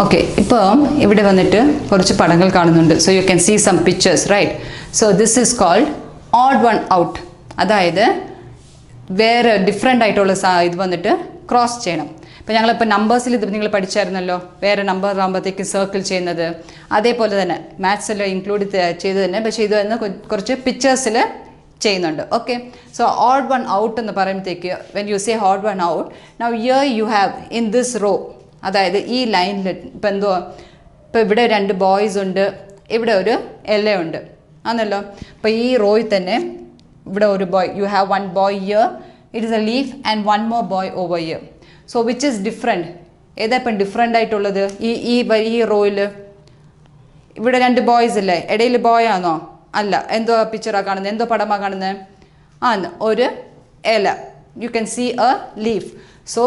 Okay ഇപ്പം ഇവിടെ വന്നിട്ട് കുറച്ച് പടങ്ങൾ കാണുന്നുണ്ട്. So you can see some pictures right so this is called odd one out അതായത് വേറെ ഡിഫറെന്റ് ആയിട്ടുള്ള ഇത് വന്നിട്ട് ക്രോസ് ചെയ്യണം. ഇപ്പം ഞങ്ങളിപ്പോൾ നമ്പേഴ്സിൽ ഇത് നിങ്ങൾ പഠിച്ചായിരുന്നല്ലോ? വേറെ നമ്പർ ആകുമ്പോഴത്തേക്ക് സർക്കിൾ ചെയ്യുന്നത്. അതേപോലെ തന്നെ മാത്സിൽ ഇൻക്ലൂഡ് ചെയ്ത് തന്നെ. പക്ഷേ ഇത് തന്നെ കുറച്ച് പിക്ചേഴ്സിൽ ചെയ്യുന്നുണ്ട്. Okay so odd one out എന്ന് പറയുമ്പോഴത്തേക്ക് when you say odd one out now here you have in this row അതായത് ഈ ലൈനിൽ ഇപ്പം എന്തോ ഇപ്പം ഇവിടെ രണ്ട് ബോയ്സ് ഉണ്ട് ഇവിടെ ഒരു എല്ല ഉണ്ട്. ആണല്ലോ? അപ്പോൾ ഈ റോയിൽ തന്നെ ഇവിടെ ഒരു boy you have one boy here it is a leaf and one more boy over here so which is different ഏതാ ഇപ്പം ഡിഫറെന്റ് ആയിട്ടുള്ളത്? ഈ ഈ ഈ റോയിൽ ഇവിടെ രണ്ട് ബോയ്സ് അല്ലേ ഇടയിൽ ബോയ് ആണോ? അല്ല. എന്തോ പിക്ചറാണ് കാണുന്നത് എന്തോ പടമാണ് കാണുന്നത് ആ ഒരു ഇല you can see a leaf so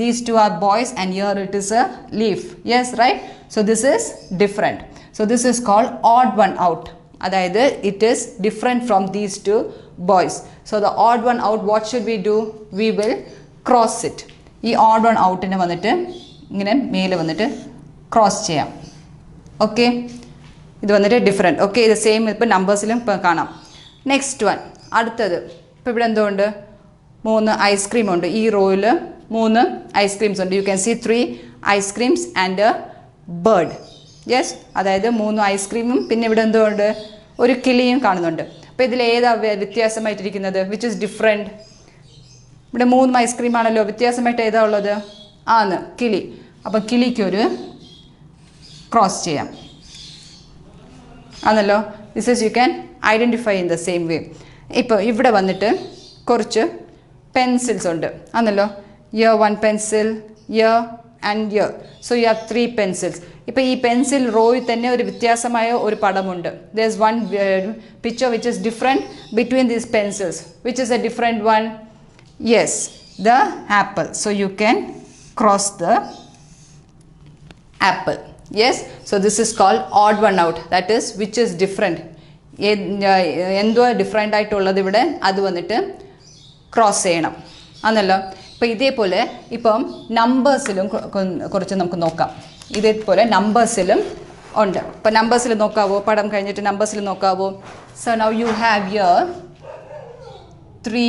these two are boys and here it is a leaf yes right so this is different so this is called odd one out അതായത് it is different from these two boys so the odd one out what should we do we will cross it ഈ odd one ഔട്ടിനെ വന്നിട്ട് ഇങ്ങനെ മേലെ വന്നിട്ട് cross ചെയ്യാം. Okay ഇത് വന്നിട്ട് ഡിഫറെന്റ് ഓക്കെ ഇത് സെയിം ഇപ്പോൾ നമ്പേഴ്സിലും ഇപ്പോൾ കാണാം. നെക്സ്റ്റ് വൺ അടുത്തത്. ഇപ്പോൾ ഇവിടെ എന്തുകൊണ്ട് മൂന്ന് ഐസ്ക്രീം ഉണ്ട്. ഈ റോയിൽ മൂന്ന് ഐസ്ക്രീംസ് ഉണ്ട്. You can see three ice creams and a bird yes അതായത് മൂന്ന് ഐസ്ക്രീമും പിന്നെ ഇവിടെ എന്തുകൊണ്ട് ഒരു കിളിയും കാണുന്നുണ്ട്. അപ്പോൾ ഇതിൽ ഏതാ വ്യ- വ്യത്യാസമായിട്ടിരിക്കുന്നത്? വിച്ച് ഇസ് ഡിഫറെന്റ് ഇവിടെ മൂന്ന് ഐസ്ക്രീം ആണല്ലോ. വ്യത്യാസമായിട്ട് ഏതാ ഉള്ളത്? ആന്ന് കിളി. അപ്പം കിളിക്കൊരു ക്രോസ് ചെയ്യാം. ആണല്ലോ? This is you can identify in the same way ഇപ്പോൾ ഇവിടെ വന്നിട്ട് കുറച്ച് പെൻസിൽസ് ഉണ്ട്. ആണല്ലോ? Here one pencil, here and here. So you have three pencils. ഇപ്പോൾ ഈ പെൻസിൽ റോയിൽ തന്നെ ഒരു വ്യത്യാസമായ ഒരു പടമുണ്ട്. There is one picture which is different between these pencils which is a different one yes the apple so you can cross the apple yes so this is called odd one out that is which is a- എന്തോ different ആയിട്ടുള്ളത് ഇവിടെ. അത് വന്നിട്ട് cross ചെയ്യണം. ആണല്ലോ? ഇപ്പം ഇതേപോലെ ഇപ്പം നമ്പേഴ്സിലും കുറച്ച് നമുക്ക് നോക്കാം. ഇതേപോലെ നമ്പേഴ്സിലും ഉണ്ട്. ഇപ്പം നമ്പേഴ്സിൽ നോക്കാവോ? പടം കഴിഞ്ഞിട്ട് നമ്പേഴ്സിൽ നോക്കാവോ? So now you have here three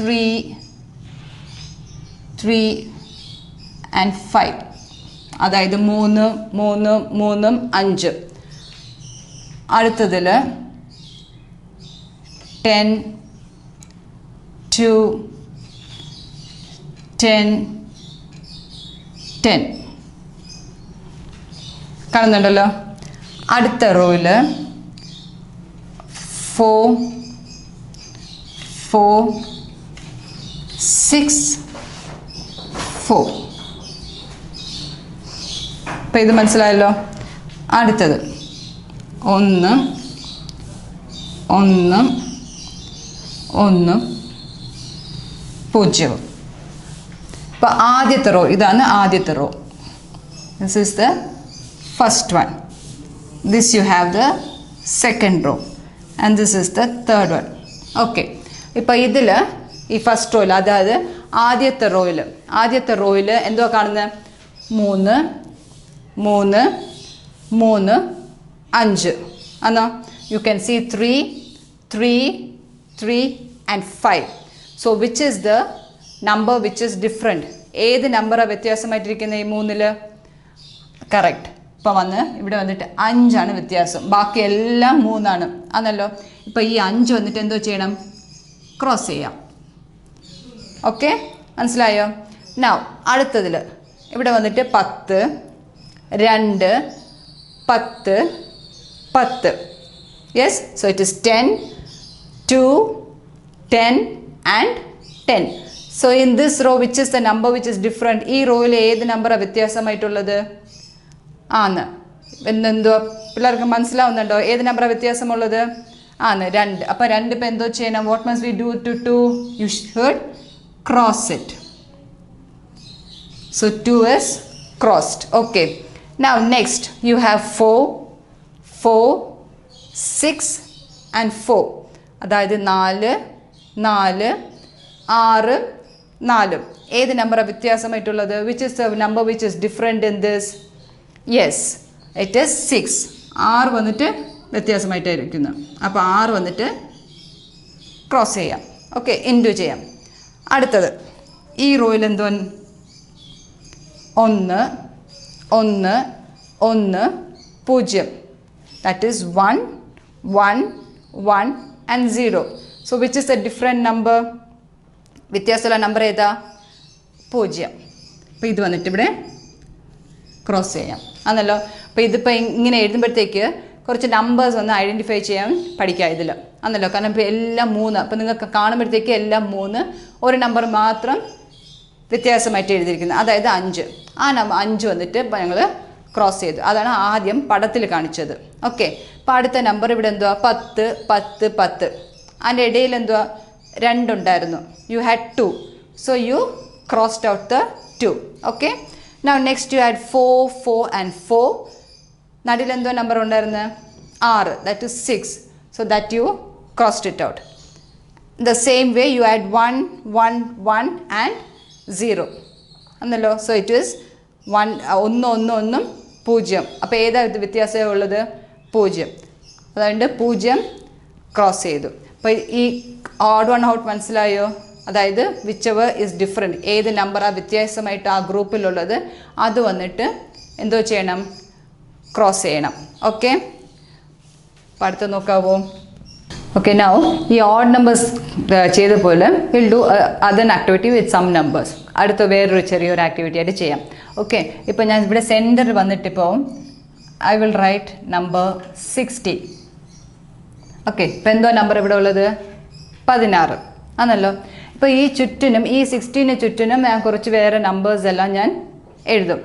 three three and five അതായത് മൂന്ന് മൂന്ന് മൂന്നും അഞ്ച്. അടുത്തതിൽ ടെൻ ടു ടെൻ ടെൻ കാണുന്നുണ്ടല്ലോ? അടുത്ത റോയിൽ ഫോർ ഫോർ സിക്സ് ഫോർ അപ്പം ഇത് മനസ്സിലായല്ലോ? അടുത്തത്. ഒന്ന് ഒന്ന് ഒന്ന്. പൂജ്യവും അപ്പോൾ ആദ്യത്തെ റോ ഇതാണ് ആദ്യത്തെ row. This is the first one this you have the second row and this is the third one okay ഇപ്പോൾ ഇതിൽ ഈ ഫസ്റ്റ് റോയിൽ അതായത് ആദ്യത്തെ റോയിൽ ആദ്യത്തെ റോയിൽ എന്തോ കാണുന്നത് മൂന്ന് മൂന്ന് മൂന്ന് അഞ്ച്. എന്നോ you can see three three three and five so which is the number which is different ഏത് നമ്പറാണ് വ്യത്യാസമായിട്ടിരിക്കുന്നത് ഈ മൂന്നിൽ കറക്റ്റ് ഇപ്പം വന്ന് ഇവിടെ വന്നിട്ട് അഞ്ചാണ് വ്യത്യാസം. ബാക്കി എല്ലാം മൂന്നാണ്. ആണല്ലോ? ഇപ്പം ഈ അഞ്ച് വന്നിട്ട് എന്തോ ചെയ്യണം? ക്രോസ് ചെയ്യാം. ഓക്കെ മനസ്സിലായോ? നൗ അടുത്തതിൽ ഇവിടെ വന്നിട്ട് പത്ത് രണ്ട് പത്ത് പത്ത്. Yes so it is ten two ten and ten so in this row which is the number which is different ഈ റോയിൽ ഏത് നമ്പറാണ് വ്യത്യാസമായിട്ടുള്ളത്? ആന്ന്. എന്തെന്തോ പിള്ളേർക്ക് മനസ്സിലാവുന്നുണ്ടോ? ഏത് നമ്പറാണ് വ്യത്യാസമുള്ളത്? ആന്ന്. രണ്ട്. അപ്പോൾ രണ്ട് ഇപ്പം എന്തോ ചെയ്യണം? What must we do two two you should cross it so two is crossed okay now next you have four four six and four അതായത് നാല് നാല് ആറ് നാലും. ഏത് നമ്പറാണ് വ്യത്യാസമായിട്ടുള്ളത്? Which is number which is different in this yes it is six ആറ് വന്നിട്ട് വ്യത്യാസമായിട്ടായിരിക്കുന്നു. അപ്പോൾ ആറ് വന്നിട്ട് ക്രോസ് ചെയ്യാം. ഓക്കെ ഇൻഡു ചെയ്യാം. അടുത്തത്. ഈ റോയിൽ എന്തോ ഒന്ന് ഒന്ന് ഒന്ന് പൂജ്യം. That is one one one and zero so which is a different number വ്യത്യാസമുള്ള നമ്പർ ഏതാ? പൂജ്യം. അപ്പോൾ ഇത് വന്നിട്ട് ഇവിടെ ക്രോസ് ചെയ്യാം. ആണല്ലോ? അപ്പോൾ ഇതിപ്പോൾ ഇങ്ങനെ എഴുതുമ്പോഴത്തേക്ക് കുറച്ച് നമ്പേഴ്സ് ഒന്ന് ഐഡന്റിഫൈ ചെയ്യാൻ പഠിക്കാം ഇതിൽ ആണല്ലോ? കാരണം ഇപ്പോൾ എല്ലാം മൂന്ന്. അപ്പോൾ നിങ്ങൾക്ക് കാണുമ്പോഴത്തേക്ക് എല്ലാം മൂന്ന്. ഒരു നമ്പർ മാത്രം വ്യത്യാസമായിട്ട് എഴുതിയിരിക്കുന്നത് അതായത് അഞ്ച്. ആ നമ്പർ അഞ്ച് വന്നിട്ട് ഞങ്ങൾ ക്രോസ് ചെയ്തു. അതാണ് ആദ്യം പടത്തിൽ കാണിച്ചത്. ഓക്കെ അപ്പോൾ അടുത്ത നമ്പർ ഇവിടെ എന്തുവാ? പത്ത് പത്ത് പത്ത്. അതിന്റെ ഇടയിൽ എന്തുവാ? രണ്ടുണ്ടായിരുന്നു. You had two so you crossed out the two okay now next you had four four and four നടുവിൽ എന്തോ നമ്പർ ഉണ്ടായിരുന്നു? ആറ്. That is six so that you crossed it out the same way you add one one one and zero എന്നല്ലോ so it is one ഒന്ന് ഒന്ന് ഒന്നും പൂജ്യം. അപ്പോൾ ഏതാ ഇത് വ്യത്യാസം ഉള്ളത്? പൂജ്യം. അതുകൊണ്ട് പൂജ്യം ക്രോസ് ചെയ്തു. അപ്പോൾ ഈ ഓഡ് വൺ ഔട്ട് മനസ്സിലായോ? അതായത് വിച്ച് എവർ ഇസ് ഡിഫറെന്റ് ഏത് നമ്പറാണ് വ്യത്യാസമായിട്ട് ആ ഗ്രൂപ്പിലുള്ളത് അത് വന്നിട്ട് എന്തോ ചെയ്യണം? ക്രോസ് ചെയ്യണം. ഓക്കെ അടുത്ത് നോക്കാവോ? ഓക്കെ നൗ ഈ ഓഡ് നമ്പേഴ്സ് ചെയ്ത പോലെ will do other activity with some numbers അടുത്ത വേറൊരു ചെറിയൊരു ആക്ടിവിറ്റി ആയിട്ട് ചെയ്യാം. ഓക്കെ ഇപ്പോൾ ഞാൻ ഇവിടെ centre വന്നിട്ടിപ്പോൾ I will write number sixty okay ഇപ്പം എന്തോ നമ്പർ ഇവിടെ ഉള്ളത്? പതിനാറ്. ആണല്ലോ. ഇപ്പോൾ ഈ ചുറ്റിനും ഈ സിക്സ്റ്റീന് ചുറ്റിനും ഞാൻ കുറച്ച് വേറെ നമ്പേഴ്സ് എല്ലാം ഞാൻ എഴുതും.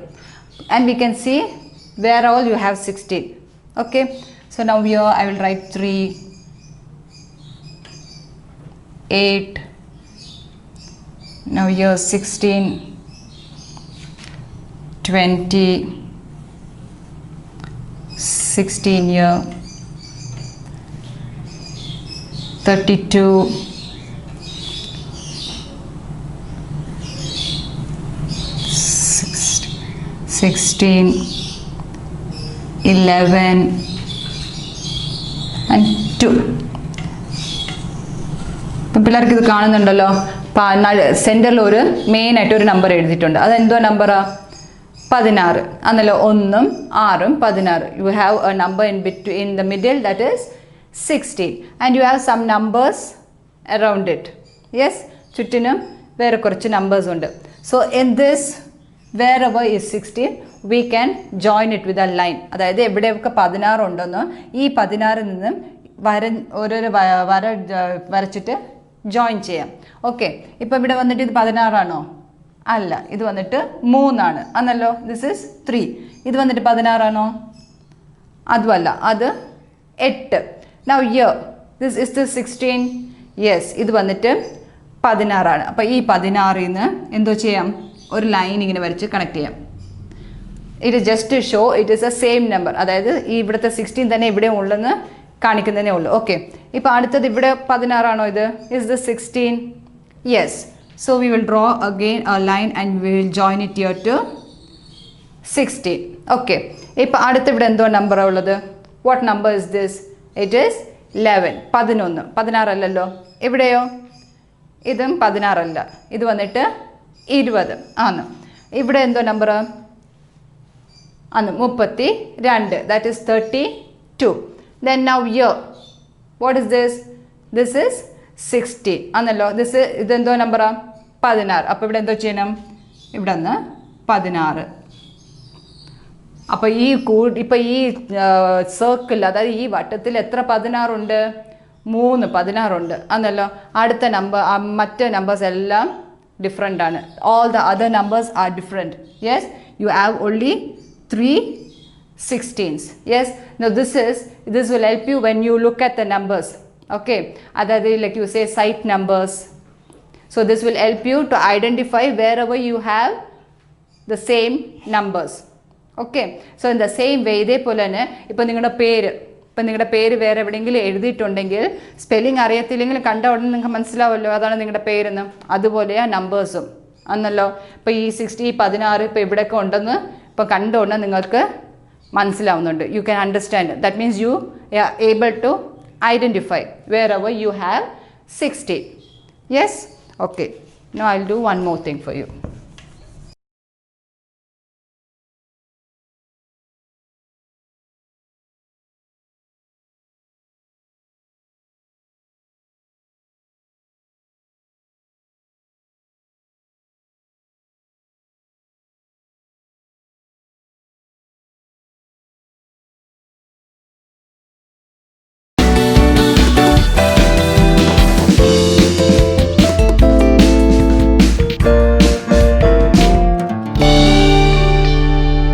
And we can see where all you have sixteen okay so now you I will write three eight now here 16 20 16 year 32 16 16 11 and 2 ഇപ്പം പിള്ളേർക്ക് ഇത് കാണുന്നുണ്ടല്ലോ. സെന്ററിൽ ഒരു മെയിൻ ആയിട്ട് ഒരു നമ്പർ എഴുതിയിട്ടുണ്ട്. അതെന്തോ നമ്പറാ പതിനാറ്. അന്നല്ലോ ഒന്നും ആറും പതിനാറ്. You have a number in between in the middle that is sixteen and you have some numbers around it yes ചുറ്റിനും വേറെ കുറച്ച് നമ്പേഴ്സ് ഉണ്ട്. So in this wherever is sixteen we can join it with a line അതായത് എവിടെയൊക്കെ പതിനാറുണ്ടെന്നോ ഈ പതിനാറിൽ നിന്നും വര ഓരോരോ വര വരച്ചിട്ട് ജോയിൻ ചെയ്യാം. ഓക്കെ ഇപ്പം ഇവിടെ വന്നിട്ട് ഇത് പതിനാറാണോ? അല്ല. ഇത് വന്നിട്ട് മൂന്നാണ്. അന്നല്ലോ ദിസ് ഇസ് ത്രീ ഇത് വന്നിട്ട് പതിനാറാണോ? അതുമല്ല. അത് എട്ട്. Now here this is the sixteen yes ഇത് വന്നിട്ട് പതിനാറാണ്. അപ്പോൾ ഈ പതിനാറിൽ നിന്ന് എന്തോ ചെയ്യാം? ഒരു ലൈൻ ഇങ്ങനെ വരച്ച് കണക്ട് ചെയ്യാം. It just show it is a same number അതായത് ഈ ഇവിടുത്തെ സിക്സ്റ്റീൻ തന്നെ ഇവിടെ ഉള്ളെന്ന് കാണിക്കുന്നതേ ഉള്ളൂ. ഓക്കെ ഇപ്പോൾ അടുത്തത് ഇവിടെ പതിനാറാണോ ഇത്? Is the sixteen yes so we will draw again a line and will join it your two sixteen okay ഇപ്പോൾ അടുത്ത് ഇവിടെ എന്തോ നമ്പറാണ് ഉള്ളത്? What number is this it is eleven പതിനൊന്ന്. പതിനാറല്ലല്ലോ? എവിടെയോ? ഇതും പതിനാറല്ല. ഇത് വന്നിട്ട് ഇരുപത്. ആണ്. ഇവിടെ എന്തോ നമ്പർ ആണ്. മുപ്പത്തി രണ്ട് that is thirty two then now here what is this this is sixty ആണല്ലോ ദിസ് ഇതെന്തോ നമ്പറാണ് പതിനാറ്. അപ്പോൾ ഇവിടെ എന്തോ ചെയ്യണം? ഇവിടെ നിന്ന് പതിനാറ്. അപ്പോൾ ഈ കൂ ഇപ്പോൾ ഈ സർക്കിൾ അതായത് ഈ വട്ടത്തിൽ എത്ര പതിനാറുണ്ട്? മൂന്ന് പതിനാറുണ്ട്. അന്നല്ലോ അടുത്ത നമ്പർ മറ്റ് നമ്പേഴ്സ് എല്ലാം ഡിഫറെന്റ് ആണ്. All the other numbers are different yes you have only three sixteens yes no this is this will help you when you look at the numbers okay അതായത് like you say sight numbers So this will help you to identify wherever you have the same numbers. Okay so the same way ഇതേപോലെ തന്നെ ഇപ്പോൾ നിങ്ങളുടെ പേര് ഇപ്പം നിങ്ങളുടെ പേര് വേറെ എവിടെയെങ്കിലും എഴുതിയിട്ടുണ്ടെങ്കിൽ സ്പെല്ലിംഗ് അറിയത്തില്ലെങ്കിൽ കണ്ട ഉടനെ നിങ്ങൾക്ക് മനസ്സിലാവുമല്ലോ അതാണ് നിങ്ങളുടെ പേരെന്ന്. അതുപോലെയാ നമ്പേഴ്സും അന്നല്ലോ ഇപ്പോൾ ഈ സിക്സ്റ്റി പതിനാറ് ഇപ്പോൾ ഇവിടെയൊക്കെ ഉണ്ടെന്ന് ഇപ്പോൾ കണ്ട ഉടനെ നിങ്ങൾക്ക് മനസ്സിലാവുന്നുണ്ട്. You can understand that means you able to identify wherever you have sixty yes okay no I do one more thing for you